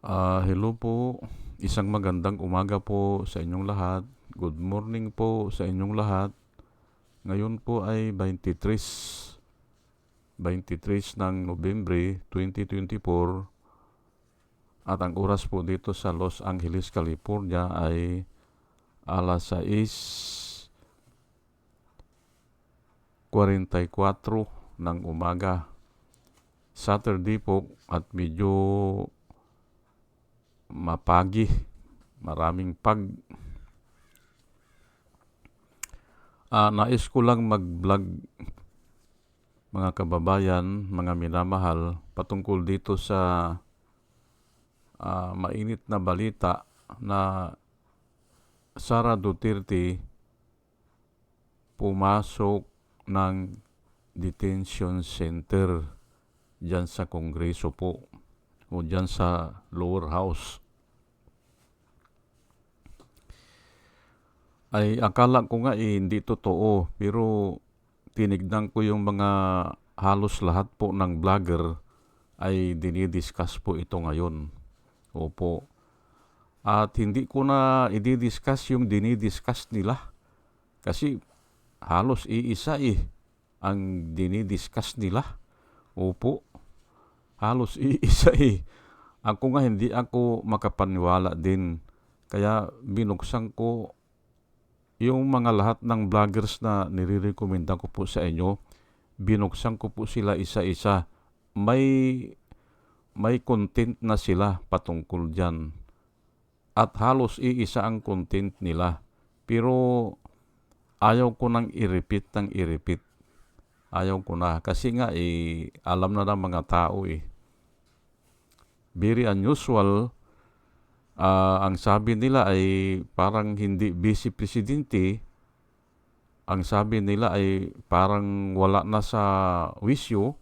Ah, hello po. Isang magandang umaga po sa inyong lahat. Good morning po sa inyong lahat. Ngayon po ay 23 23 ng Nobyembre 2024 at ang oras po dito sa Los Angeles, California ay alas 6.44 ng umaga. Saturday po at medyo mapagi, maraming pag. Ah, nais ko lang mag-vlog mga kababayan, mga minamahal, patungkol dito sa ah, mainit na balita na Sara Duterte pumasok ng detention center dyan sa Kongreso po o dyan sa lower house. Ay akala ko nga eh, hindi totoo pero tinignan ko yung mga halos lahat po ng vlogger ay dinidiscuss po ito ngayon. Opo. At hindi ko na i-discuss yung dinidiscuss nila. Kasi halos iisa eh ang dinidiscuss nila. Opo. Halos iisa eh. Ako nga hindi ako makapaniwala din. Kaya binuksan ko yung mga lahat ng vloggers na nire-recommenda ko po sa inyo, binuksan ko po sila isa-isa. May may content na sila patungkol dyan. At halos iisa ang content nila. Pero ayaw ko nang i-repeat ng i-repeat. Ayaw ko na. Kasi nga, eh, alam na ng mga tao eh. Very unusual Uh, ang sabi nila ay parang hindi vice presidente. Ang sabi nila ay parang wala na sa wisyo.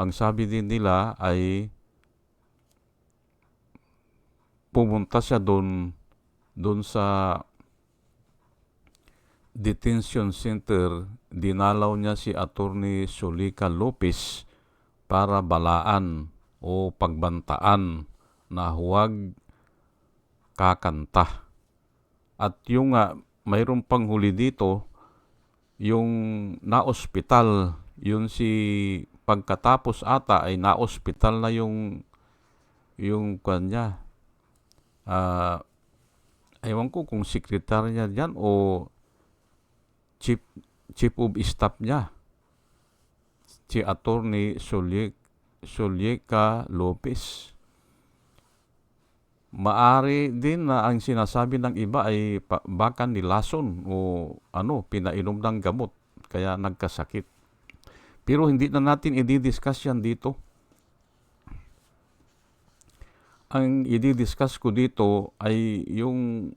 Ang sabi din nila ay pumunta siya doon doon sa detention center, dinalaw niya si Attorney Solika Lopez para balaan o pagbantaan na huwag kakanta. At yung uh, mayroon pang huli dito, yung na-ospital, yun si pagkatapos ata ay na-ospital na yung yung kanya. Uh, ewan ko kung sekretary niya diyan o chief chief of staff niya. Si Attorney Solieka Lopez maari din na ang sinasabi ng iba ay baka nilason o ano, pinainom ng gamot kaya nagkasakit. Pero hindi na natin i-discuss yan dito. Ang i-discuss ko dito ay yung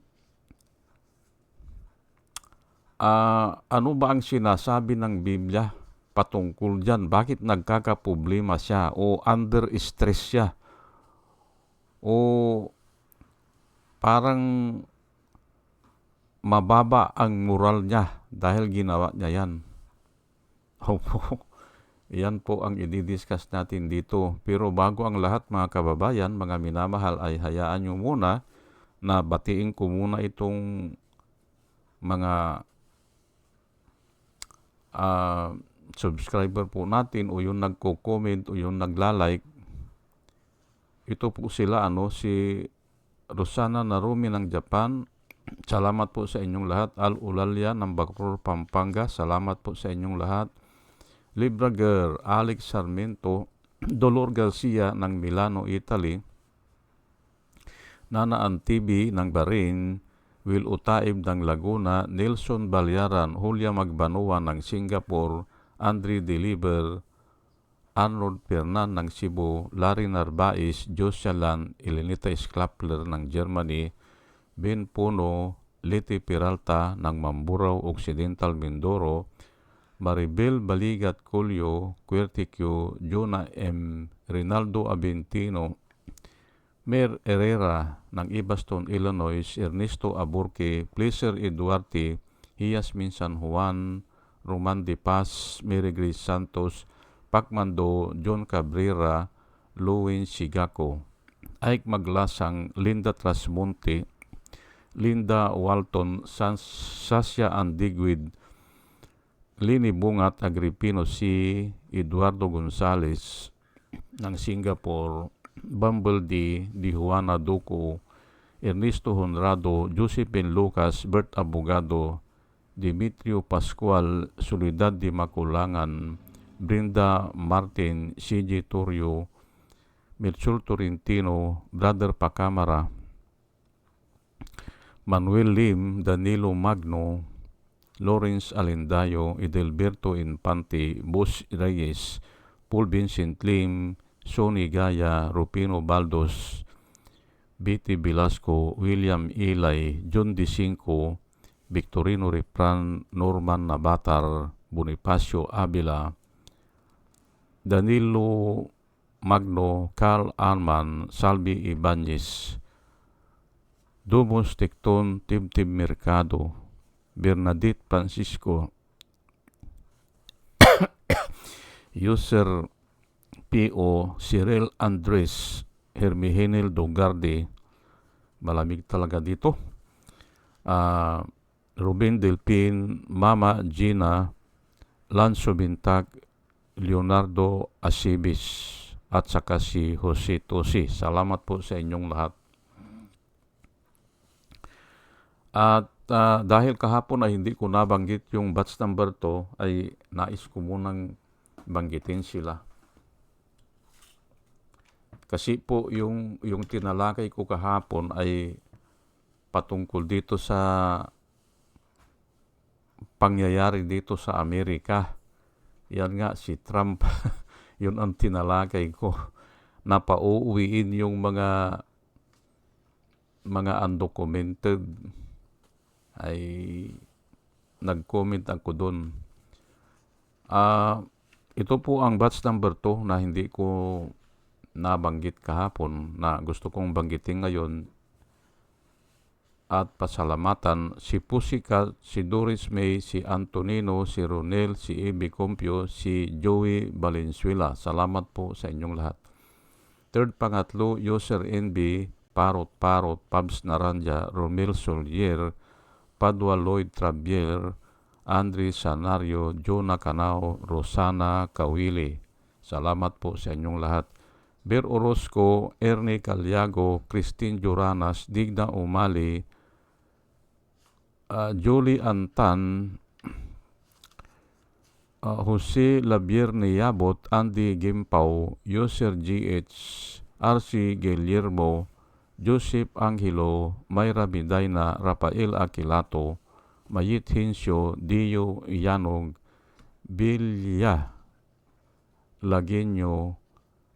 uh, ano ba ang sinasabi ng Biblia patungkol dyan? Bakit nagkakaproblema siya o under stress siya? O parang mababa ang moral niya dahil ginawa niya yan. Opo. Yan po ang i-discuss natin dito. Pero bago ang lahat mga kababayan, mga minamahal ay hayaan nyo muna na batiin ko muna itong mga uh, subscriber po natin o yung nagko-comment o yung nagla-like. Ito po sila ano si Rosana Narumi ng Japan. Salamat po sa inyong lahat. Al Ulalya ng Bacoor, Pampanga. Salamat po sa inyong lahat. Libra Girl, Alex Sarmiento, Dolor Garcia ng Milano, Italy. Nana Antibi ng Bahrain, Will Utaib ng Laguna, Nelson Balyaran, Julia Magbanua ng Singapore, Andre Deliver, Arnold Pernan ng Cebu, Larry Narbais, Josialan, Elenita Sklapler ng Germany, Ben Puno, Liti Peralta ng Mamburao Occidental Mindoro, Maribel Baligat Colio, Querticio, Jonah M. Rinaldo Aventino, Mer Herrera ng Ibaston, Illinois, Ernesto Aburque, Pleasure Eduarte, Hiasmin San Juan, Roman De Paz, Mary Grace Santos, Pacmando, John Cabrera, Louis Sigako. Ike Maglasang, Linda Trasmonte, Linda Walton, Sans Sasha Andigwid, Lini Bungat Agripino si Eduardo Gonzales ng Singapore, Bumble D, Di Juana Duco, Ernesto Honrado, Josephine Lucas, Bert Abogado, Dimitrio Pascual, Solidad de Maculangan, Brenda Martin, CJ Torrio, Mirchul Torrentino, Brother Pacamara, Manuel Lim, Danilo Magno, Lawrence Alendayo, Edelberto Infante, Bos Reyes, Paul Vincent Lim, Sonny Gaya, Rupino Baldos, Betty Velasco, William Ilay, John D. Victorino Repran, Norman Nabatar, Bonifacio Avila, Danilo Magno, Carl Arman, Salvi Ibanez, Dumos Tecton, Tibtib Mercado, Bernadette Francisco, User P.O. Cyril Andres, Hermihenil Dogarde, malamig talaga dito. Uh, Ruben Delpin, Mama Gina, Lanzo Bintag, Leonardo Asibis, at saka si Jose Tosi. Salamat po sa inyong lahat. At uh, dahil kahapon ay hindi ko nabanggit yung batch number to, ay nais ko munang banggitin sila. Kasi po yung, yung tinalakay ko kahapon ay patungkol dito sa pangyayari dito sa Amerika. Yan nga si Trump, yun ang tinalakay ko. Napauuwiin yung mga mga undocumented ay nag-comment ako doon. Uh, ito po ang batch number 2 na hindi ko nabanggit kahapon na gusto kong banggitin ngayon at pasalamatan si Pusika, si Doris May, si Antonino, si Ronel, si Ebe Compio, si Joey Valenzuela. Salamat po sa inyong lahat. Third pangatlo, User NB, Parot Parot, Pabs Naranja, Romel Solier, Padua Lloyd Trabier, Andre Sanario, Jonah Canao, Rosana Kawili. Salamat po sa inyong lahat. Ber Orozco, Ernie Calyago, Christine Joranas, Digna Umali, uh, Julie Antan, uh, Jose Labierne Yabot, Andy Gimpaw, Yoser GH, RC Guillermo, Joseph Angelo, Mayra Bidayna, Rafael Aquilato, Mayit Hinsyo, Dio Yanog, Bilya, Lagenyo,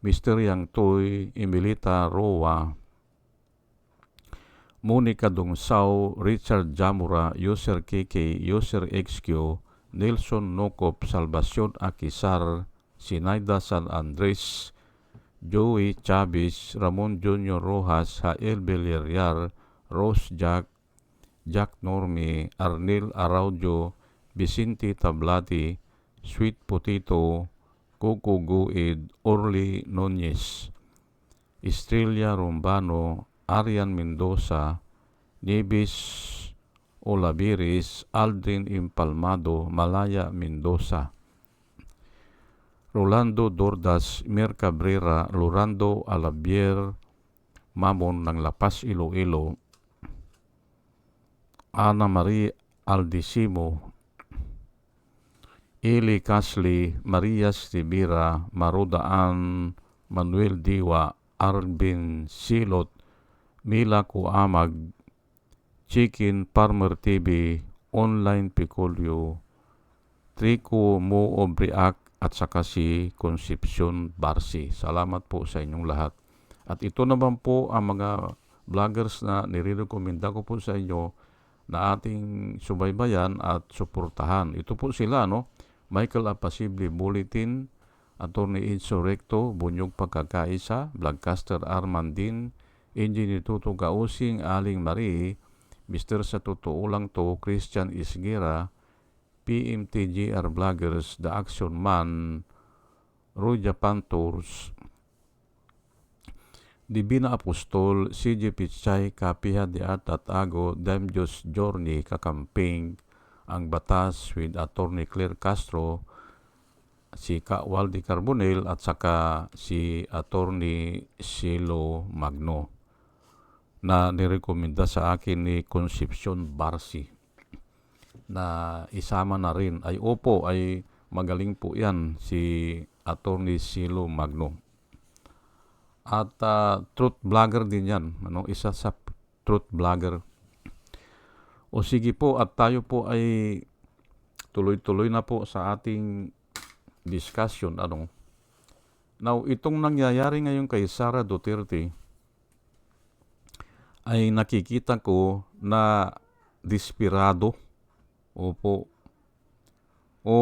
Mr. Yang Toy, Emilita Roa, Monica Dungsaw, Richard Jamura, User KK, User XQ, Nelson Nokop, Salvacion Akisar, Sinaida San Andres, Joey Chavez, Ramon Junior Rojas, Jael Villarreal, Rose Jack, Jack Norme, Arnel Araujo, Vicente Tablati, Sweet Potato, Coco Guid, Orly Nunez, Estrella Rombano, Arian Mendoza, Nevis Olaviris, Aldrin Impalmado, Malaya Mendoza. Rolando Dordas, Mir Cabrera, Lorando Alabier, Mamon ng Lapas Iloilo, Ana Marie Aldisimo, Eli Casli, Maria Stibira, Marudaan, Manuel Diwa, Arvin Silot, Mila Kuamag, Chicken Farmer TV, Online Picolio, Trico Mo Obriak, at saka si Concepcion Barsi. Salamat po sa inyong lahat. At ito naman po ang mga vloggers na nire-recommenda ko po sa inyo na ating subaybayan at suportahan. Ito po sila, no? Michael Apasible Bulletin, Attorney Insurrecto, Bunyog Pagkakaisa, Vlogcaster Armandin, Engineer Tuto Gausing, Aling Marie, Mr. Sa Totoo Lang To, Christian Isgira, PMTGR Vloggers, The Action Man, Roy Japan Tours, Divina Apostol, CJ Pichay, Kapiha di Atat Ago, Dam Diyos Journey, Kakamping, ang batas with Attorney Claire Castro, si Ka Waldi Carbonell at saka si Attorney Silo Magno na nirekomenda sa akin ni Concepcion Barsi na isama na rin. Ay opo ay magaling po yan si Attorney Silo Magno. At uh, truth vlogger din yan ano isa sa truth vlogger. O sige po at tayo po ay tuloy-tuloy na po sa ating discussion ano. Now itong nangyayari ngayon kay Sara Duterte ay nakikita ko na desperado. Opo. O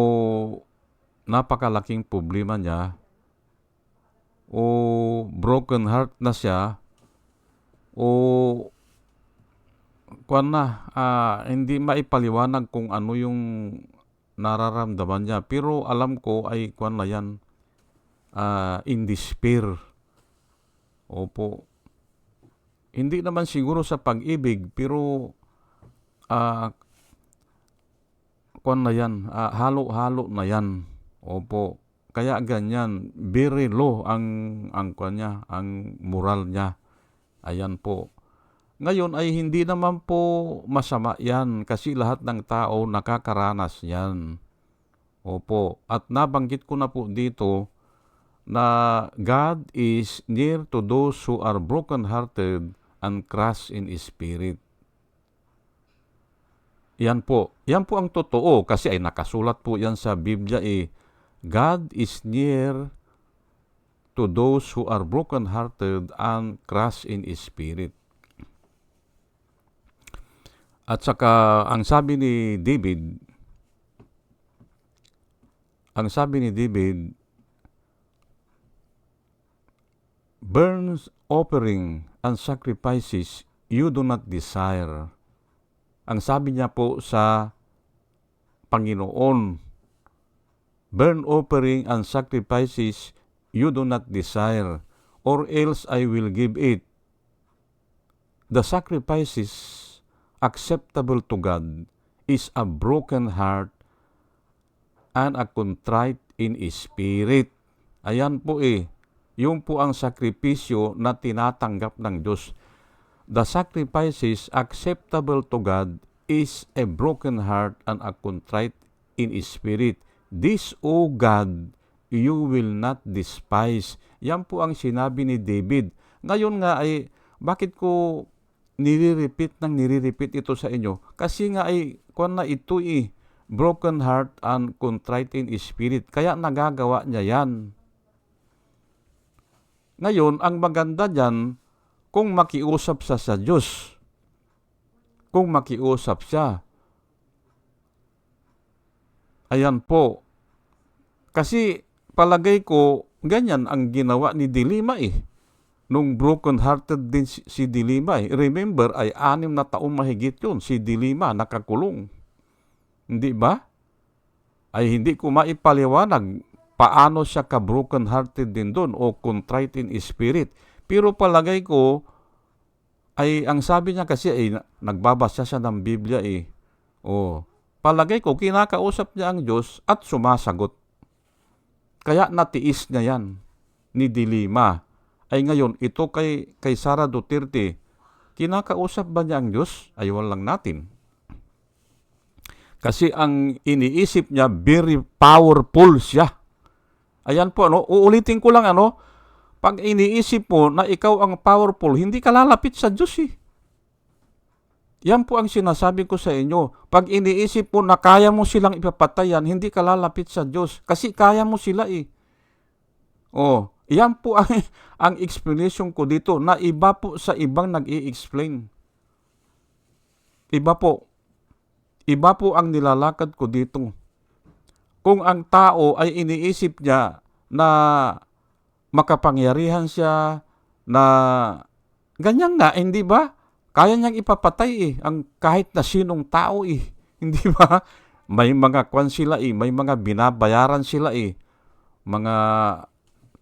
napakalaking problema niya. O broken heart na siya. O kuan na ah, hindi maipaliwanag kung ano yung nararamdaman niya. Pero alam ko ay kuan na yan ah, in despair. Opo hindi naman siguro sa pag-ibig pero ah, kuan na yan ah, halo-halo na yan opo kaya ganyan, very low ang ang kuan niya, ang moral niya. Ayan po. Ngayon ay hindi naman po masama yan kasi lahat ng tao nakakaranas yan. Opo. At nabanggit ko na po dito na God is near to those who are broken-hearted and crushed in spirit. Yan po. Yan po ang totoo kasi ay nakasulat po yan sa Biblia eh God is near to those who are broken-hearted and crushed in spirit. At saka, ang sabi ni David, ang sabi ni David, burns offering and sacrifices you do not desire. Ang sabi niya po sa Panginoon, burn offering and sacrifices you do not desire, or else I will give it. The sacrifices acceptable to God is a broken heart and a contrite in spirit. Ayan po eh, yung po ang sakripisyo na tinatanggap ng Diyos. The sacrifices acceptable to God is a broken heart and a contrite in spirit This, O God, you will not despise. Yan po ang sinabi ni David. Ngayon nga ay, bakit ko nire-repeat ng nire-repeat ito sa inyo? Kasi nga ay, kung na ito eh, broken heart and contrite in spirit. Kaya nagagawa niya yan. Ngayon, ang maganda dyan, kung makiusap siya sa Diyos, kung makiusap siya, Ayan po. Kasi palagay ko, ganyan ang ginawa ni Dilima eh. Nung broken-hearted din si, si Dilima eh. Remember, ay anim na taong mahigit yun. Si Dilima nakakulong. Hindi ba? Ay hindi ko maipaliwanag paano siya ka-broken-hearted din doon o contrite in spirit. Pero palagay ko, ay ang sabi niya kasi ay nagbabasa siya ng Biblia eh. Oh, palagay ko kinakausap niya ang Diyos at sumasagot. Kaya natiis niya yan ni Dilima. Ay ngayon, ito kay, kay Sara Duterte, kinakausap ba niya ang Diyos? Ayaw lang natin. Kasi ang iniisip niya, very powerful siya. Ayan po, ano, uulitin ko lang, ano, pag iniisip mo na ikaw ang powerful, hindi ka lalapit sa Diyos eh. Yan po ang sinasabi ko sa inyo. Pag iniisip mo na kaya mo silang ipapatayan, hindi ka lalapit sa Diyos. Kasi kaya mo sila eh. Oh, yan po ang, ang explanation ko dito na iba po sa ibang nag explain Iba po. Iba po ang nilalakad ko dito. Kung ang tao ay iniisip niya na makapangyarihan siya, na ganyan nga, hindi ba? Kaya niyang ipapatay eh, ang kahit na sinong tao eh. Hindi ba? May mga kwan sila eh, may mga binabayaran sila eh. Mga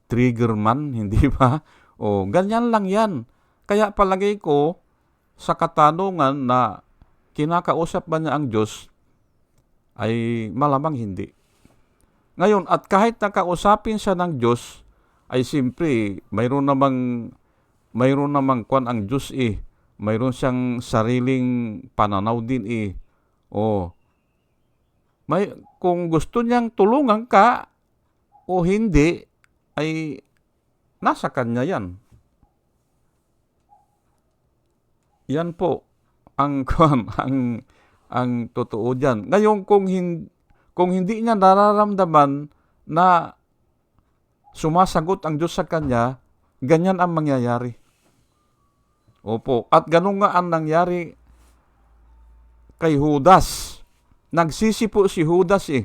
trigger man, hindi ba? O, ganyan lang yan. Kaya palagay ko, sa katanungan na kinakausap ba niya ang Diyos, ay malamang hindi. Ngayon, at kahit nakausapin siya ng Diyos, ay simpre, mayroon namang, mayroon namang kwan ang Diyos eh. Mayroon siyang sariling pananaw din eh. O, may, kung gusto niyang tulungan ka o hindi, ay nasa kanya yan. Yan po ang kwan, ang ang totoo diyan. Ngayon kung hin, kung hindi niya nararamdaman na sumasagot ang Diyos sa kanya, ganyan ang mangyayari. Opo, at ganun nga ang nangyari kay Judas. Nagsisi po si Judas eh.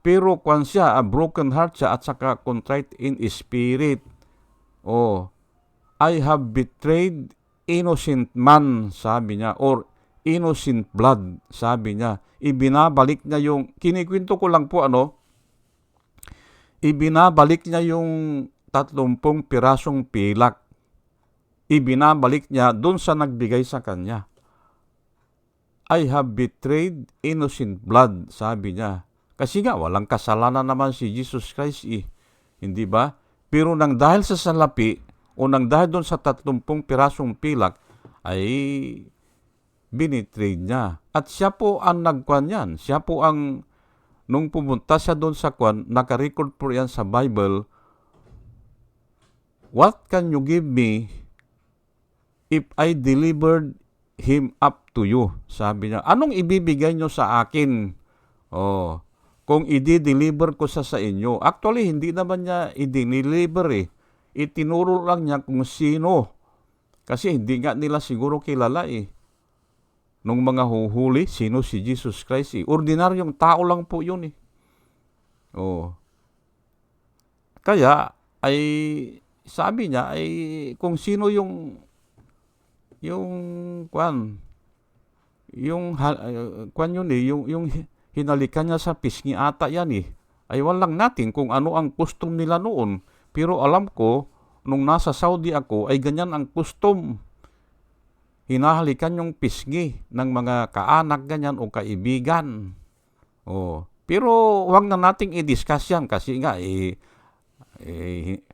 Pero kwan siya, a broken heart siya at saka contrite in spirit. Oh, I have betrayed innocent man, sabi niya, or innocent blood, sabi niya. Ibinabalik niya yung, kinikwento ko lang po ano, ibinabalik niya yung tatlumpong pirasong pilak. Ibinabalik niya doon sa nagbigay sa kanya. I have betrayed innocent blood, sabi niya. Kasi nga, walang kasalanan naman si Jesus Christ eh. Hindi ba? Pero nang dahil sa salapi, o nang dahil doon sa tatlumpong pirasong pilak, ay binitrade niya. At siya po ang nagkwan yan. Siya po ang, nung pumunta siya doon sa kwan, nakarecord po yan sa Bible, What can you give me if I delivered him up to you? Sabi niya, anong ibibigay niyo sa akin? Oh, kung i-deliver ko sa sa inyo. Actually, hindi naman niya i-deliver eh. Itinuro lang niya kung sino. Kasi hindi nga nila siguro kilala eh. Nung mga huhuli, sino si Jesus Christ eh. Ordinaryong tao lang po yun eh. Oh. Kaya, ay sabi niya ay kung sino yung yung kwan yung kwan yun eh yung yung hinalikan niya sa pisngi ata yan eh ay walang natin kung ano ang custom nila noon pero alam ko nung nasa Saudi ako ay ganyan ang custom hinahalikan yung pisngi ng mga kaanak ganyan o kaibigan oh pero wag na nating i-discuss yan kasi nga eh, eh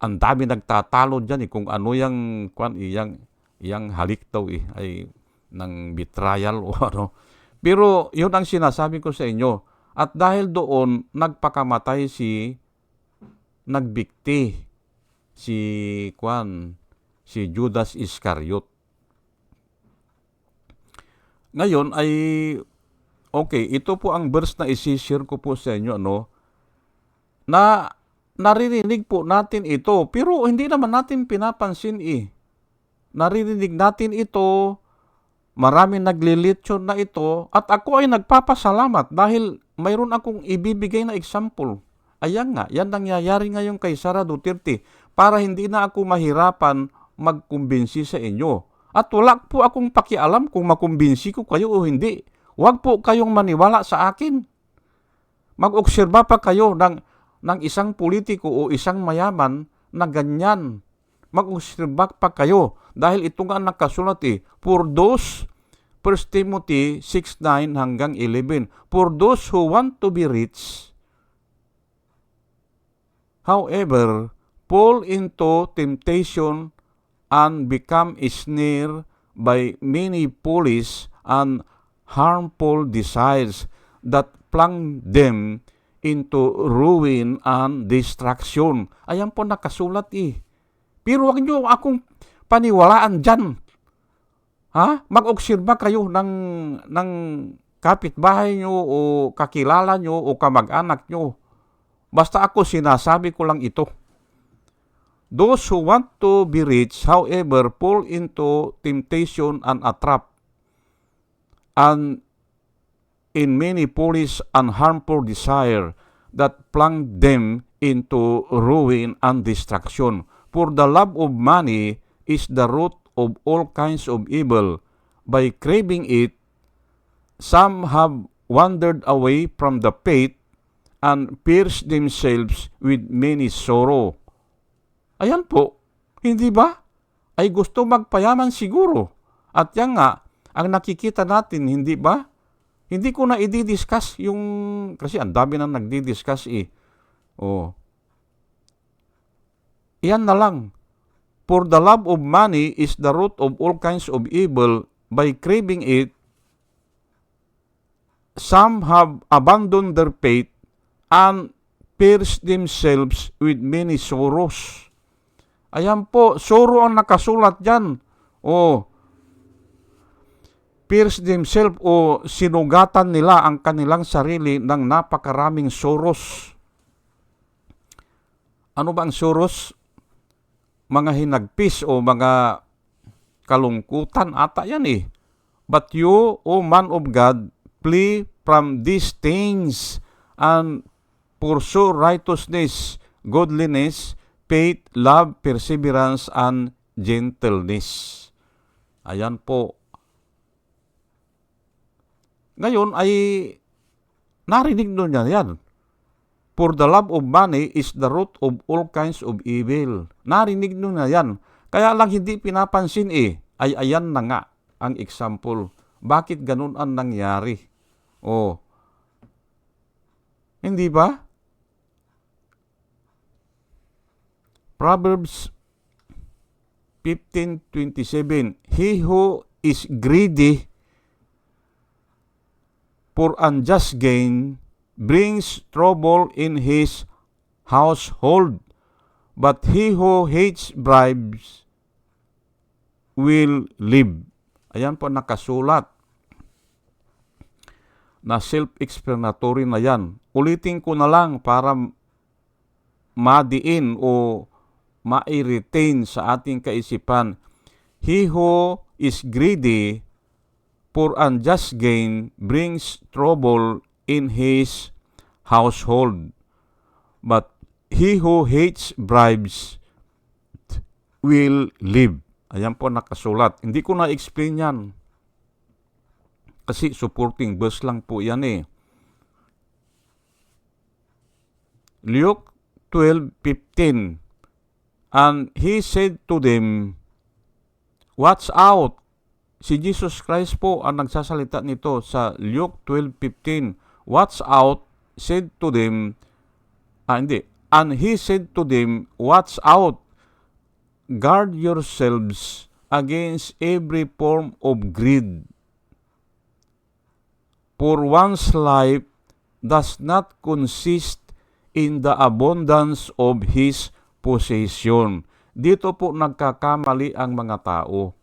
ang dami nagtatalo diyan eh kung ano yang kwan iyang iyang halik daw eh ay ng betrayal o ano. Pero yun ang sinasabi ko sa inyo. At dahil doon nagpakamatay si nagbikti si kwan si Judas Iscariot. Ngayon ay okay, ito po ang verse na isi-share ko po sa inyo ano na naririnig po natin ito, pero hindi naman natin pinapansin eh. Naririnig natin ito, marami naglilitsyon na ito, at ako ay nagpapasalamat dahil mayroon akong ibibigay na example. Ayan nga, yan nangyayari ngayon kay Sara Duterte para hindi na ako mahirapan magkumbinsi sa inyo. At wala po akong pakialam kung makumbinsi ko kayo o hindi. Huwag po kayong maniwala sa akin. Mag-obserba pa kayo ng ng isang politiko o isang mayaman na ganyan. Mag-usirbak pa kayo dahil ito nga nakasulat eh. For those, 1 Timothy 6.9 hanggang 11, For those who want to be rich, however, fall into temptation and become snare by many foolish and harmful desires that plunge them into ruin and destruction. Ayan po nakasulat eh. Pero wag nyo akong paniwalaan dyan. Ha? Mag-obserba kayo ng, ng kapitbahay nyo o kakilala nyo o kamag-anak nyo. Basta ako sinasabi ko lang ito. Those who want to be rich, however, fall into temptation and a trap. And in many foolish and harmful desire that plunge them into ruin and destruction. For the love of money is the root of all kinds of evil. By craving it, some have wandered away from the faith and pierced themselves with many sorrow. Ayan po, Hindi ba? Ay gusto magpayaman siguro. At yan nga, ang nakikita natin, hindi ba? Hindi ko na i-discuss yung, kasi ang dami nang nagdi-discuss eh. Oh. Iyan na lang. For the love of money is the root of all kinds of evil. By craving it, some have abandoned their faith and pierced themselves with many sorrows. Ayan po, sorrow ang nakasulat dyan. O, pierce themselves o sinugatan nila ang kanilang sarili ng napakaraming sorrows. Ano ba ang sorrows? Mga hinagpis o mga kalungkutan ata yan eh. But you, O man of God, flee from these things and pursue righteousness, godliness, faith, love, perseverance, and gentleness. Ayan po. Ngayon ay narinig nyo niya yan. For the love of money is the root of all kinds of evil. Narinig nyo na yan. Kaya lang hindi pinapansin eh. Ay ayan na nga ang example. Bakit ganun ang nangyari? Oh. Hindi ba? Proverbs 15:27 He who is greedy for unjust gain brings trouble in his household but he who hates bribes will live. Ayan po nakasulat na self-explanatory na yan. Ulitin ko na lang para madiin o ma-retain sa ating kaisipan. He who is greedy for unjust gain brings trouble in his household. But he who hates bribes will live. Ayan po nakasulat. Hindi ko na-explain yan. Kasi supporting verse lang po yan eh. Luke 12:15 And he said to them, Watch out! Si Jesus Christ po ang nagsasalita nito sa Luke 12:15. Watch out, said to them, ah hindi, and he said to them, Watch out, guard yourselves against every form of greed. For one's life does not consist in the abundance of his possession. Dito po nagkakamali ang mga tao.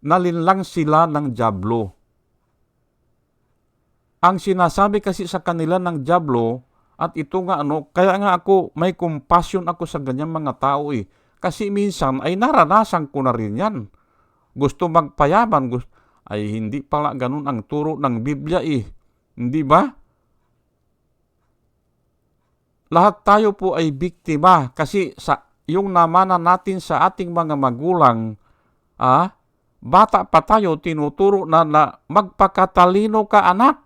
Nalinlang sila ng jablo. Ang sinasabi kasi sa kanila ng jablo, at ito nga ano, kaya nga ako, may compassion ako sa ganyang mga tao eh. Kasi minsan ay naranasan ko na rin yan. Gusto magpayaman, gusto, ay hindi pala ganun ang turo ng Biblia eh. Hindi ba? Lahat tayo po ay biktima kasi sa yung namana natin sa ating mga magulang, ah, bata pa tayo, tinuturo na, na magpakatalino ka anak.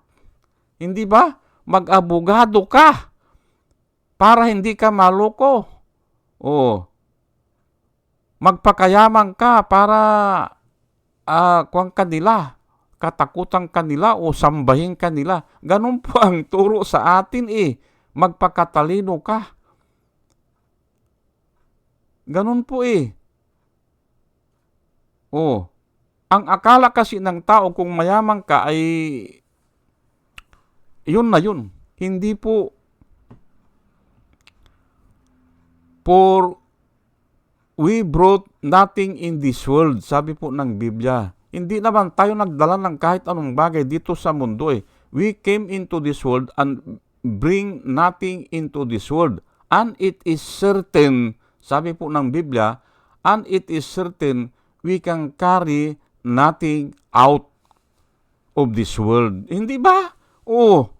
Hindi ba? Mag-abogado ka para hindi ka maloko. O, magpakayaman ka para uh, kuwang kanila, katakutan kanila o sambahin kanila. Ganun po ang turo sa atin eh. Magpakatalino ka. Ganun po eh. Oh, ang akala kasi ng tao kung mayaman ka ay yun na yun. Hindi po for we brought nothing in this world, sabi po ng Biblia. Hindi naman tayo nagdala ng kahit anong bagay dito sa mundo eh. We came into this world and bring nothing into this world. And it is certain, sabi po ng Biblia, and it is certain we can carry nothing out of this world. Hindi ba? Oo.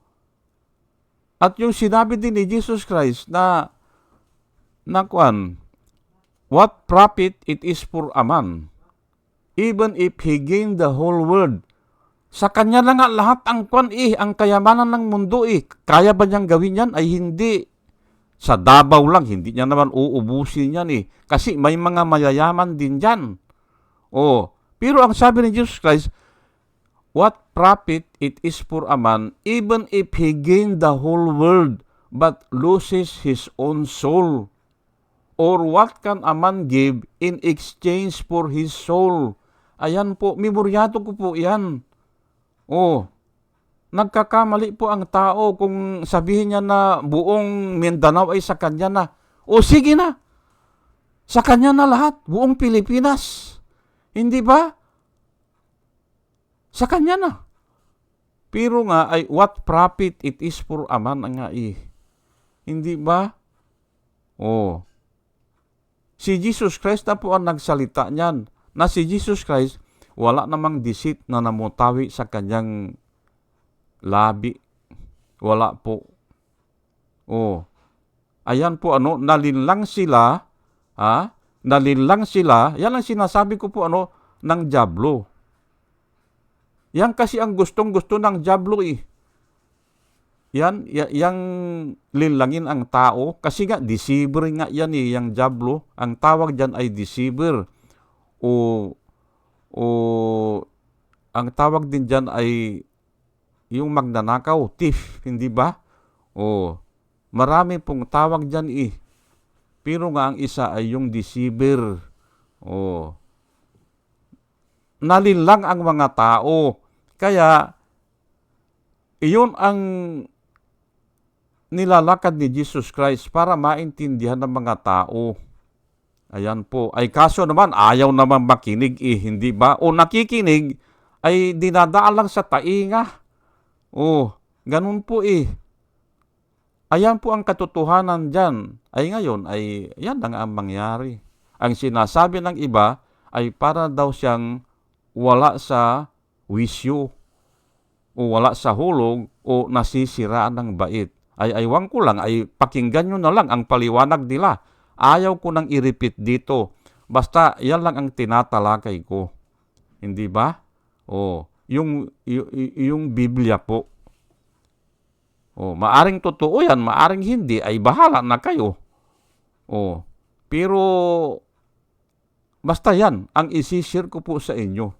At yung sinabi din ni Jesus Christ na, na kwan, what profit it is for a man, even if he gain the whole world. Sa kanya na nga lahat ang kwan eh, ang kayamanan ng mundo eh. Kaya ba niyang gawin yan? Ay hindi. Sa Davao lang, hindi niya naman uubusin yan eh. Kasi may mga mayayaman din dyan. Oh, pero ang sabi ni Jesus Christ, What profit it is for a man even if he gain the whole world but loses his own soul? Or what can a man give in exchange for his soul? Ayan po, memoryado ko po yan. Oh, nagkakamali po ang tao kung sabihin niya na buong Mindanao ay sa kanya na. O sige na, sa kanya na lahat, buong Pilipinas. Hindi ba? Sa kanya na. Pero nga ay what profit it is for a man nga eh. Hindi ba? Oh. Si Jesus Christ na po ang nagsalita niyan. Na si Jesus Christ, wala namang disit na namutawi sa kanyang labi. Wala po. Oh. Ayan po ano, nalinlang sila, ha? Nalinlang sila, yan ang sinasabi ko po ano, ng Diablo. Yan kasi ang gustong-gusto ng Diablo eh. Yan, y- yang linlangin ang tao. Kasi nga, deceiver nga yan eh, yung Diablo. Ang tawag dyan ay deceiver. O, o, ang tawag din dyan ay yung magnanakaw, thief, hindi ba? O, marami pong tawag dyan eh. Pero nga ang isa ay yung deceiver. O, nalinlang ang mga tao. Kaya, iyon ang nilalakad ni Jesus Christ para maintindihan ng mga tao. Ayan po. Ay kaso naman, ayaw naman makinig eh, hindi ba? O nakikinig, ay dinadaan lang sa tainga. O, ganun po eh. Ayan po ang katotohanan dyan. Ay ngayon, ay yan lang ang mangyari. Ang sinasabi ng iba ay para daw siyang wala sa wisyo o wala sa hulog o nasisiraan ng bait. Ay aywan ko lang, ay pakinggan nyo na lang ang paliwanag nila. Ayaw ko nang i-repeat dito. Basta yan lang ang tinatalakay ko. Hindi ba? O, yung, yung, yung Biblia po. O, maaring totoo yan, maaring hindi, ay bahala na kayo. O, pero basta yan, ang isishare ko po sa inyo.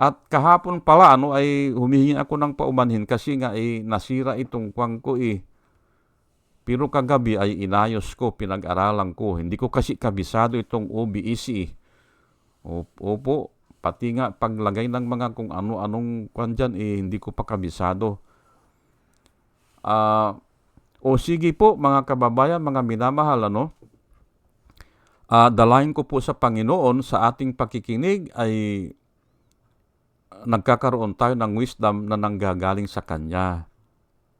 At kahapon pala ano ay humihingi ako ng paumanhin kasi nga ay nasira itong kwang ko eh. Pero kagabi ay inayos ko, pinag-aralan ko. Hindi ko kasi kabisado itong OBEC. Opo, pati nga paglagay ng mga kung ano-anong kwan dyan eh, hindi ko pa kabisado. Ah, o sige po mga kababayan, mga minamahal ano. Ah, dalayan ko po sa Panginoon sa ating pakikinig ay nagkakaroon tayo ng wisdom na nanggagaling sa Kanya.